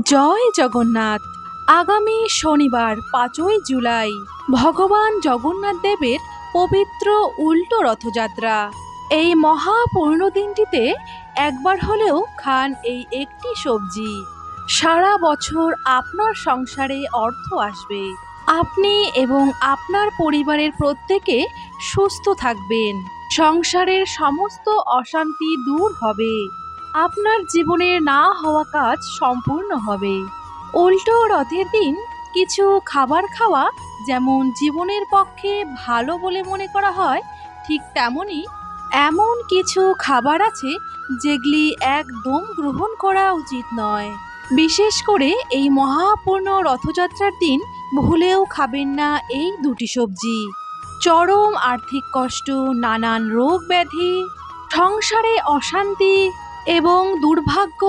জয় জগন্নাথ। আগামী শনিবার পাঁচই জুলাই ভগবান জগন্নাথ দেবের পবিত্র উল্টো রথযাত্রা। এই মহাপূর্ণ দিনটিতে একবার হলেও খান এই একটি সবজি। সারা বছর আপনার সংসারে অর্থ আসবে। আপনি এবং আপনার পরিবারের প্রত্যেকে সুস্থ থাকবেন। সংসারের সমস্ত অশান্তি দূর হবে। আপনার জীবনের না হওয়া কাজ সম্পূর্ণ হবে। উল্টো রথের দিন কিছু খাবার খাওয়া যেমন জীবনের পক্ষে ভালো বলে মনে করা হয়, ঠিক তেমনই এমন কিছু খাবার আছে যেগুলি একদম গ্রহণ করা উচিত নয়। বিশেষ করে এই মহাপূর্ণ রথযাত্রার দিন ভুলেও খাবেন না এই দুটি সবজি। চরম আর্থিক কষ্ট, নানান রোগ ব্যাধি, সংসারে অশান্তি এবং দুর্ভাগ্য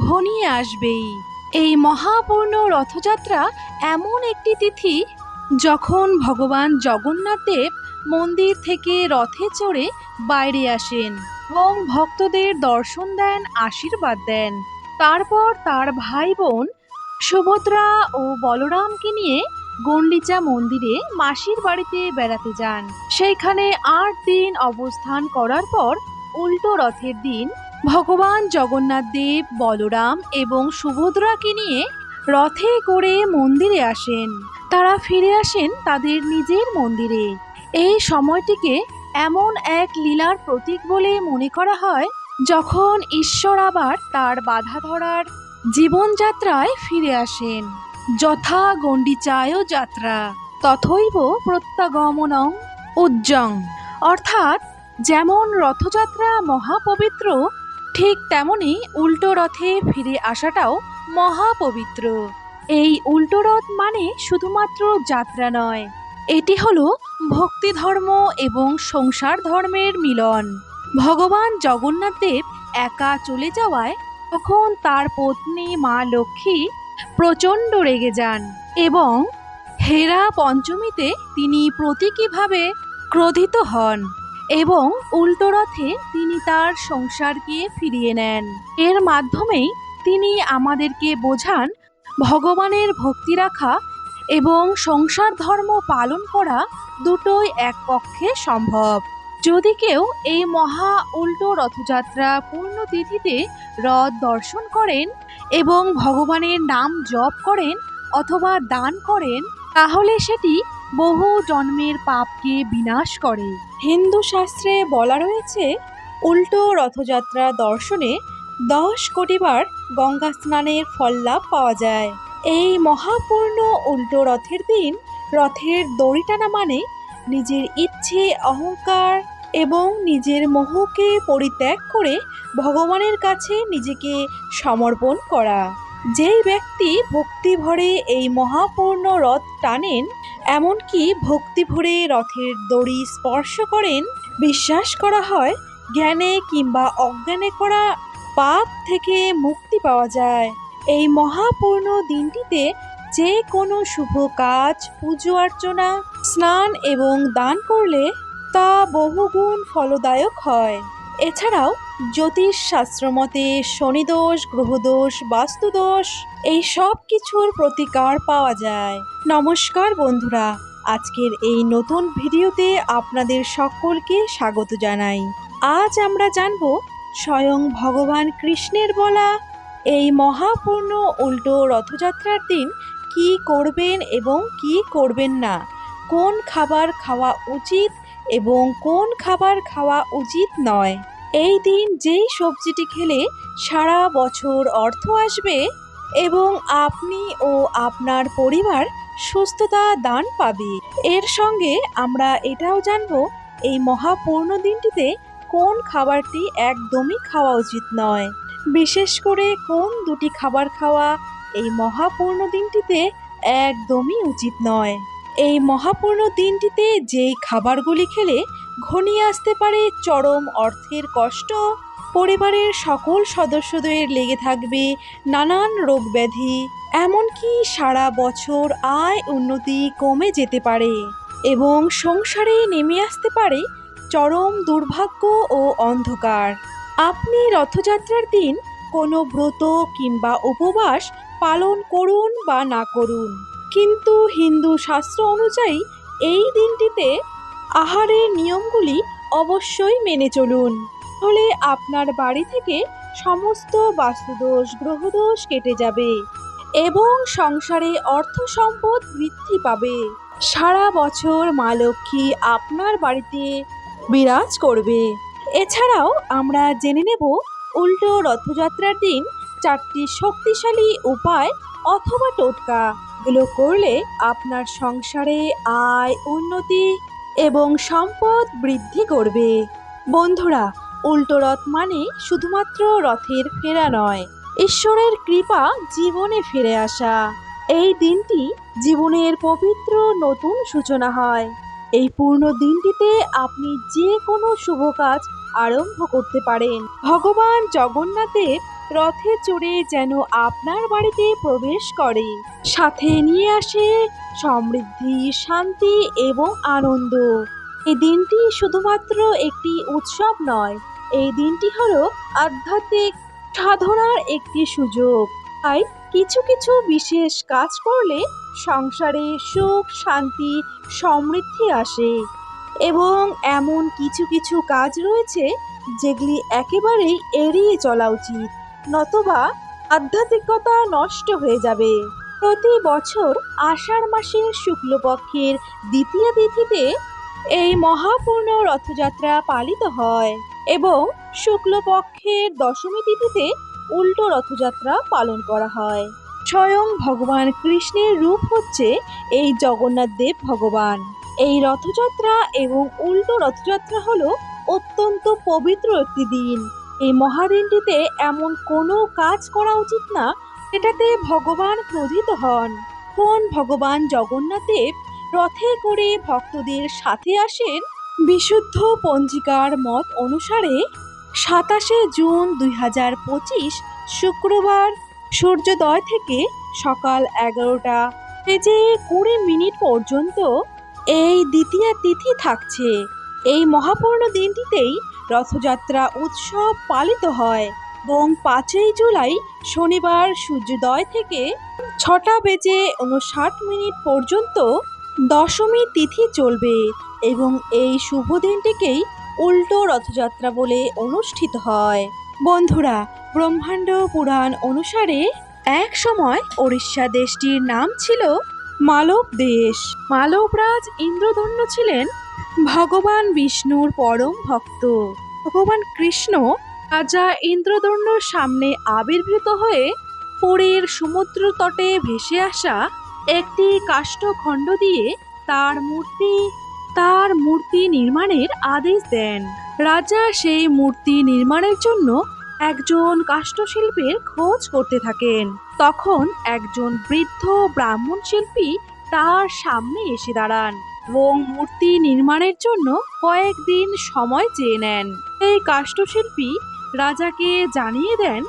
ঘনিয়ে আসবেই। এই মহাপূর্ণ রথযাত্রা এমন একটি তিথি যখন ভগবান জগন্নাথ দেব মন্দির থেকে রথে চড়ে বাইরে আসেন এবং ভক্তদের দর্শন দেন, আশীর্বাদ দেন। তারপর তার ভাই বোন সুভদ্রা ও বলরামকে নিয়ে গন্ডিচা মন্দিরে মাসির বাড়িতে বেড়াতে যান। সেইখানে আট দিন অবস্থান করার পর উল্টো রথের দিন ভগবান জগন্নাথ দেব, বলরাম এবং সুভদ্রাকে নিয়ে রথে করে মন্দিরে আসেন। তারা ফিরে আসেন তাদের নিজের মন্দিরে। এই সময়টিকে এমন এক লীলার প্রতীক বলে মনে করা হয়, যখন ঈশ্বর আবার তার বাধা ধরার জীবনযাত্রায় ফিরে আসেন। যথা গণ্ডিচায় যাত্রা, তথৈব প্রত্যাগমনং উজ্জং। অর্থাৎ, যেমন রথযাত্রা মহাপবিত্র ঠিক তেমনি উল্টো রথে ফিরে আসাটাও মহাপবিত্র। এই উল্টো রথ মানে শুধুমাত্র যাত্রা নয়, এটি হলো ভক্তি ধর্ম এবং সংসার ধর্মের মিলন। ভগবান জগন্নাথ দেব একা চলে যাওয়ায় তখন তার পত্নী মা লক্ষ্মী প্রচণ্ড রেগে যান এবং হেরা পঞ্চমীতে তিনি প্রতীকীভাবে ক্রোধিত হন। এবং উল্টো রথে তিনি তার সংসারকে ফিরিয়ে নেন। এর মাধ্যমেই তিনি আমাদেরকে বোঝান ভগবানের ভক্তি রাখা এবং সংসার ধর্ম পালন করা দুটোই এক পক্ষে সম্ভব। যদি কেউ এই মহা উল্টো রথযাত্রা পূর্ণ তিথিতে রথ দর্শন করেন এবং ভগবানের নাম জপ করেন অথবা দান করেন, তাহলে সেটি বহু জন্মের পাপকে বিনাশ করে। হিন্দু শাস্ত্রে বলা রয়েছে, উল্টো রথযাত্রা দর্শনে দশ কোটিবার গঙ্গা স্নানের ফল লাভ পাওয়া যায়। এই মহাপূর্ণ উল্টো রথের দিন রথের দড়ি টানা মানে নিজের ইচ্ছে, অহংকার এবং নিজের মোহকে পরিত্যাগ করে ভগবানের কাছে নিজেকে সমর্পণ করা। যেই ব্যক্তি ভক্তি ভরে এই মহাপূর্ণ রথ টানেন, এমনকি ভক্তি ভরে রথের দড়ি স্পর্শ করেন, বিশ্বাস করা হয় জ্ঞানে কিংবা অজ্ঞানে করা পাপ থেকে মুক্তি পাওয়া যায়। এই মহাপূর্ণ দিনটিতে যে কোনো শুভ কাজ, পুজো অর্চনা, স্নান এবং দান করলে তা বহুগুণ ফলদায়ক হয়। এছাড়াও জ্যোতিষ শাস্ত্র মতে শনিদোষ, গ্রহদোষ, বাস্তুদোষ, এই সব কিছুর প্রতিকার পাওয়া যায়। নমস্কার বন্ধুরা, আজকের এই নতুন ভিডিওতে আপনাদের সকলকে স্বাগত জানাই। আজ আমরা জানব স্বয়ং ভগবান কৃষ্ণের বলা এই মহাপূর্ণ উল্টো রথযাত্রার দিন কি করবেন এবং কি করবেন না, কোন খাবার খাওয়া উচিত এবং কোন খাবার খাওয়া উচিত নয়। এই দিন যেই সবজিটি খেলে সারা বছর অর্থ আসবে এবং আপনি ও আপনার পরিবার সুস্থতা দান পাবে। এর সঙ্গে আমরা এটাও জানব, এই মহাপূর্ণ দিনটিতে কোন খাবারটি একদমই খাওয়া উচিত নয়। বিশেষ করে কোন দুটি খাবার খাওয়া এই মহাপূর্ণ দিনটিতে একদমই উচিত নয়। এই মহাপূর্ণ দিনটিতে যেই খাবারগুলি খেলে ঘনিয়ে আসতে পারে চরম অর্থের কষ্ট। পরিবারের সকল সদস্যদের লেগে থাকবে নানান রোগ ব্যাধি, এমনকি সারা বছর আয় উন্নতি কমে যেতে পারে এবং সংসারে নেমে আসতে পারে চরম দুর্ভাগ্য ও অন্ধকার। আপনি রথযাত্রার দিন কোনো ব্রত কিংবা উপবাস পালন করুন বা না করুন। কিন্তু হিন্দু শাস্ত্র অনুযায়ী এই দিনটিতে আহারের নিয়মগুলি অবশ্যই মেনে চলুন। হলে আপনার বাড়ি থেকে সমস্ত বাস্তুদোষ, গ্রহদোষ কেটে যাবে এবং সংসারে অর্থ সম্পদ বৃদ্ধি পাবে। সারা বছর মা লক্ষ্মী আপনার বাড়িতে বিরাজ করবে। এছাড়াও আমরা জেনে নেব উল্টো রথযাত্রার দিন চারটি শক্তিশালী উপায় অথবা টোটকা। এগুলো করলে আপনার সংসারে আয়, উন্নতি এবং সম্পদ বৃদ্ধি করবে। বন্ধুরা, উল্টো রথ মানে শুধুমাত্র রথের ফেরা নয়, ঈশ্বরের কৃপা জীবনে ফিরে আসা। এই দিনটি জীবনের পবিত্র নতুন সূচনা হয়। এই পূর্ণ দিনটিতে আপনি যে কোনো শুভ কাজ আরম্ভ করতে পারেন। ভগবান জগন্নাথের রথে চড়ে যেন আপনার বাড়িতে প্রবেশ করে। সাথে নিয়ে আসে সমৃদ্ধি, শান্তি এবং আনন্দ। এই দিনটি শুধুমাত্র একটি উৎসব নয়, এই দিনটি হলো আধ্যাত্মিক সাধনার একটি সুযোগ। তাই কিছু কিছু বিশেষ কাজ করলে সংসারে সুখ, শান্তি, সমৃদ্ধি আসে এবং এমন কিছু কিছু কাজ রয়েছে যেগুলি একেবারেই এড়িয়ে চলা উচিত। নতবা আধ্যাত্মিকতা নষ্ট হয়ে যাবে। প্রতি বছর আষাঢ় মাসের শুক্লপক্ষের দ্বিতীয় তিথিতে এই মহাপূর্ণ রথযাত্রা পালিত হয় এবং শুক্লপক্ষের দশমী তিথিতে উল্টো রথযাত্রা পালন করা হয়। স্বয়ং ভগবান কৃষ্ণের রূপ হচ্ছে এই জগন্নাথ দেব ভগবান। এই রথযাত্রা এবং উল্টো রথযাত্রা হলো অত্যন্ত পবিত্র একটি দিন। এই মহাদিনটিতে এমন কোনো কাজ করা উচিত না এটাতে ভগবান ক্রোধিত হন। কোন ভগবান জগন্নাথ দেব রথে করে ভক্তদের সাথে আসেন? বিশুদ্ধ পঞ্জিকার মত অনুসারে সাতাশে জুন দুই হাজার পঁচিশ শুক্রবার সূর্যোদয় থেকে সকাল এগারোটা বেজে কুড়ি মিনিট পর্যন্ত এই দ্বিতীয় তিথি থাকছে। এই মহাপূর্ণ দিনটিতেই রথযাত্রা উৎসব পালিত হয় এবং পাঁচই জুলাই শনিবার সূর্যোদয় থেকে ছটা বেজে উনষাট মিনিট পর্যন্ত দশমী তিথি চলবে এবং এই শুভ দিনটিকেই উল্টো রথযাত্রা বলে অনুষ্ঠিত হয়। বন্ধুরা, ব্রহ্মাণ্ড পুরাণ অনুসারে এক সময় ওড়িশা দেশটির নাম ছিল মালব দেশ। মালবরাজ ইন্দ্রধন্য ছিলেন ভগবান বিষ্ণুর পরম ভক্ত। ভগবান কৃষ্ণ রাজা ইন্দ্রদণ্ডর সামনে আবির্ভূত হয়ে পুরীর সমুদ্র তটে ভেসে আসা একটি কাষ্ঠখণ্ড দিয়ে তার মূর্তি তার মূর্তি নির্মাণের আদেশ দেন। রাজা সেই মূর্তি নির্মাণের জন্য একজন কাষ্ঠশিল্পীর খোঁজ করতে থাকেন। তখন একজন বৃদ্ধ ব্রাহ্মণ শিল্পী তার সামনে এসে দাঁড়ান। এবং মূর্তি নির্মাণের জন্য কয়েকদিন সময় চেয়ে নেন। এই কাষ্ঠশিল্পী রাজাকে জানিয়ে দেন,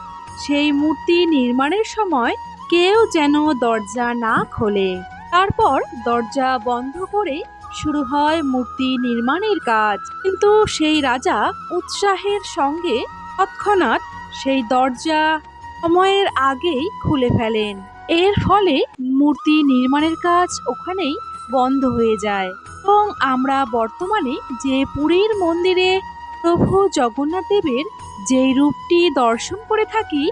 সেই মূর্তি নির্মাণের সময় কেউ যেন দরজা না খোলে। তারপর দরজা বন্ধ করে শুরু হয় মূর্তি নির্মাণের কাজ। কিন্তু সেই রাজা উৎসাহের সঙ্গে তৎক্ষণাৎ সেই দরজা সময়ের আগেই খুলে ফেলেন। এর ফলে মূর্তি নির্মাণের কাজ ওখানেই বন্ধ হয়ে যায়। এবং আমরা বর্তমানে যে পুরীর মন্দিরে প্রভু জগন্নাথ দেবের যেই রূপটি দর্শন করে থাকি,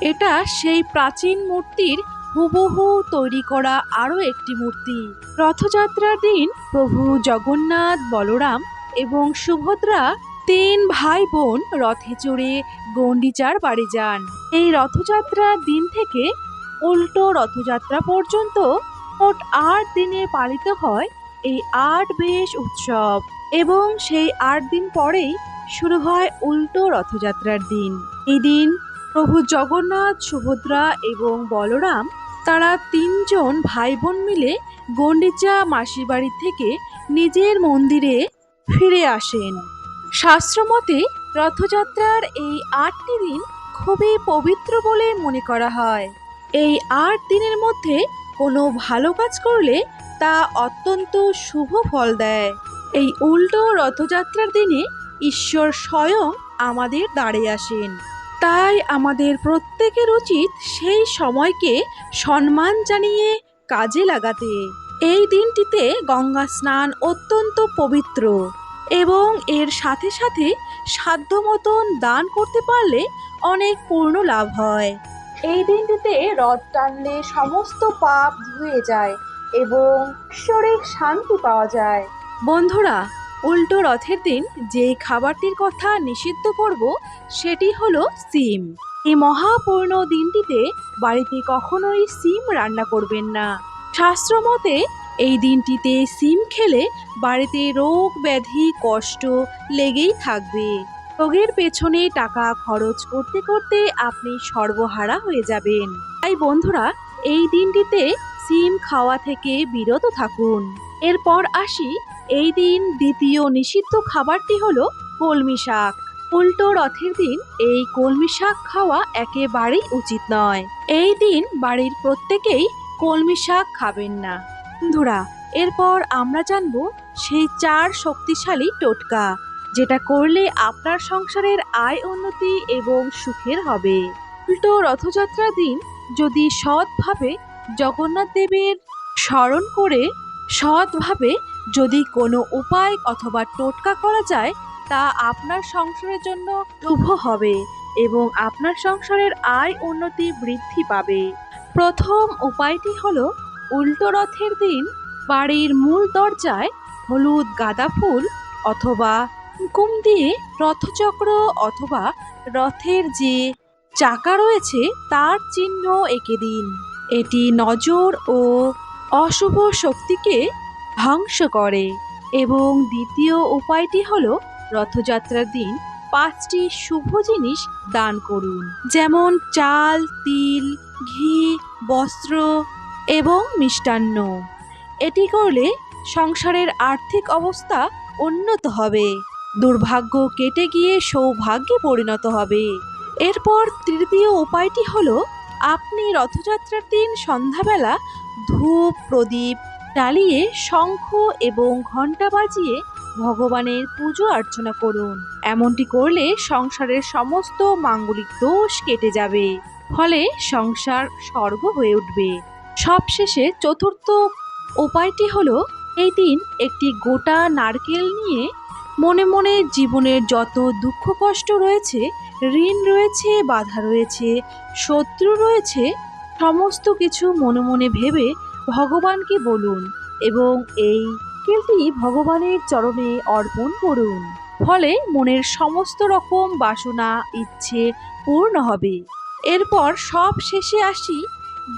এটা সেই প্রাচীন মূর্তির হুবহু তৈরি করা আরও একটি মূর্তি। রথযাত্রার দিন প্রভু জগন্নাথ, বলরাম এবং সুভদ্রা তিন ভাই বোন রথে চড়ে গন্ডিচার বাড়ি যান। এই রথযাত্রার দিন থেকে উল্টো রথযাত্রা পর্যন্ত মোট আট দিনে পালিত হয় এই আট বেশ উৎসব এবং সেই আট দিন পরেই শুরু হয় উল্টো রথযাত্রার দিন। এই দিন প্রভু জগন্নাথ, সুভদ্রা এবং বলরাম তারা তিনজন ভাই বোন মিলে গন্ডিচা মাসির বাড়ি থেকে নিজের মন্দিরে ফিরে আসেন। শাস্ত্রমতে রথযাত্রার এই আটটি দিন খুবই পবিত্র বলে মনে করা হয়। এই আট দিনের মধ্যে কোনো ভালো কাজ করলে তা অত্যন্ত শুভ ফল দেয়। এই উল্টো রথযাত্রার দিনে ঈশ্বর স্বয়ং আমাদের দাঁড়িয়ে আসেন। তাই আমাদের প্রত্যেকের উচিত সেই সময়কে সম্মান জানিয়ে কাজে লাগাতে। এই দিনটিতে গঙ্গা স্নান অত্যন্ত পবিত্র এবং এর সাথে সাথে সাধ্য মতন দান করতে পারলে অনেক পূর্ণ লাভ হয়। এই দিনটিতে রথ টানলে সমস্ত পাপ ধুয়ে যায় এবং ঈশ্বরিক শান্তি পাওয়া যায়। বন্ধুরা, উল্টো রথের দিন যে খাবারটির কথা নিষিদ্ধ করব, সেটি হলো সিম। এই মহাপূর্ণ দিনটিতে বাড়িতে কখনোই সিম রান্না করবেন না। শাস্ত্রমতে এই দিনটিতে সিম খেলে বাড়িতে রোগ ব্যাধি, কষ্ট লেগেই থাকবে। রোগের পেছনে টাকা খরচ করতে করতে আপনি সর্বহারা হয়ে যাবেন। তাই বন্ধুরা, এই দিনটিতে সিম খাওয়া থেকে বিরত থাকুন। এরপর আসি, এই দিন দ্বিতীয় নিষিদ্ধ খাবারটি হলো কলমি শাক। উল্টো রথের দিন এই কলমি শাক খাওয়া একেবারেই উচিত নয়। এই দিন বাড়ির প্রত্যেকেই কলমি শাক খাবেন না। বন্ধুরা, এরপর আমরা জানব সেই চার শক্তিশালী টোটকা। যেটা করলে আপনার সংসারের আয় উন্নতি এবং সুখের হবে। উল্টো রথযাত্রার দিন যদি সৎভাবে জগন্নাথ দেবের স্মরণ করে, সৎভাবে যদি কোনো উপায় অথবা টোটকা করা যায়, তা আপনার সংসারের জন্য শুভ হবে এবং আপনার সংসারের আয় উন্নতি বৃদ্ধি পাবে। প্রথম উপায়টি হলো উল্টো রথের দিন বাড়ির মূল দরজায় হলুদ গাঁদা ফুল অথবা কুমকুম দিয়ে রথচক্র অথবা রথের যে চাকা রয়েছে, তার চিহ্ন এঁকে দিন। এটি নজর ও অশুভ শক্তিকে ধ্বংস করে। এবং দ্বিতীয় উপায়টি হলো রথযাত্রার দিন পাঁচটি শুভ জিনিস দান করুন। যেমন চাল, তিল, ঘি, বস্ত্র এবং মিষ্টান্ন। এটি করলে সংসারের আর্থিক অবস্থা উন্নত হবে। দুর্ভাগ্য কেটে গিয়ে সৌভাগ্যে পরিণত হবে। এরপর তৃতীয় উপায়টি হলো, আপনি রথযাত্রার দিন সন্ধ্যাবেলা ধূপ, প্রদীপ জ্বালিয়ে শঙ্খ এবং ঘণ্টা বাজিয়ে ভগবানের পুজো অর্চনা করুন। এমনটি করলে সংসারের সমস্ত মাঙ্গলিক দোষ কেটে যাবে, ফলে সংসার স্বর্গ হয়ে উঠবে। সবশেষে চতুর্থ উপায়টি হলো, এই দিন একটি গোটা নারকেল নিয়ে মনে মনে জীবনের যত দুঃখ কষ্ট রয়েছে, ঋণ রয়েছে, বাধা রয়েছে, শত্রু রয়েছে, সমস্ত কিছু মনে মনে ভেবে ভগবানকে বলুন এবং এই কেলটি ভগবানের চরণে অর্পণ করুন। ফলে মনের সমস্ত রকম বাসনা, ইচ্ছে পূর্ণ হবে। এরপর সব শেষে আসি,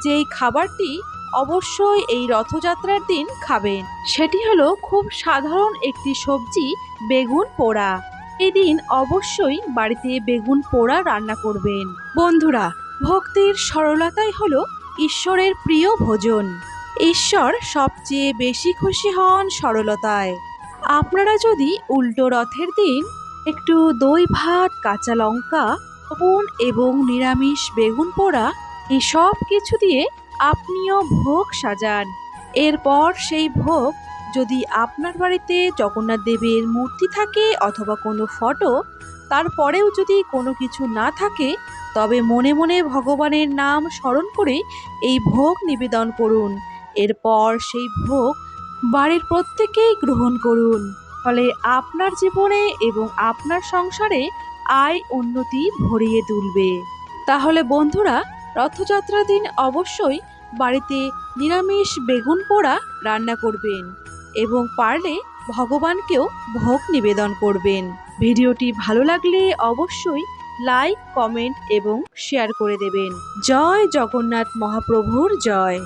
যেই খাবারটি অবশ্যই এই রথযাত্রার দিন খাবেন। সেটি হলো খুব সাধারণ একটি সবজি, বেগুন পোড়া। এদিন অবশ্যই বাড়িতে বেগুন পোড়া রান্না করবেন। বন্ধুরা, ভক্তির সরলতাই হলো ঈশ্বরের প্রিয় ভোজন। ঈশ্বর সবচেয়ে বেশি খুশি হন সরলতায়। আপনারা যদি উল্টো রথের দিন একটু দই ভাত, কাঁচা লঙ্কা এবং নিরামিষ বেগুন পোড়া এই সব কিছু দিয়ে আপনিও ভোগ সাজান। এরপর সেই ভোগ যদি আপনার বাড়িতে জগন্নাথ দেবের মূর্তি থাকে অথবা কোনো ফটো, তারপরেও যদি কোনো কিছু না থাকে, তবে মনে মনে ভগবানের নাম স্মরণ করে এই ভোগ নিবেদন করুন। এরপর সেই ভোগ বাড়ির প্রত্যেকেই গ্রহণ করুন। ফলে আপনার জীবনে এবং আপনার সংসারে আয় উন্নতি ভরিয়ে তুলবে। তাহলে বন্ধুরা রথযাত্রার দিন অবশ্যই বাড়িতে নিরামিষ বেগুন পোড়া রান্না করবেন এবং পারলে ভগবানকেও ভোগ নিবেদন করবেন। ভিডিওটি ভালো লাগলে অবশ্যই লাইক, কমেন্ট এবং শেয়ার করে দেবেন। জয় জগন্নাথ মহাপ্রভুর জয়।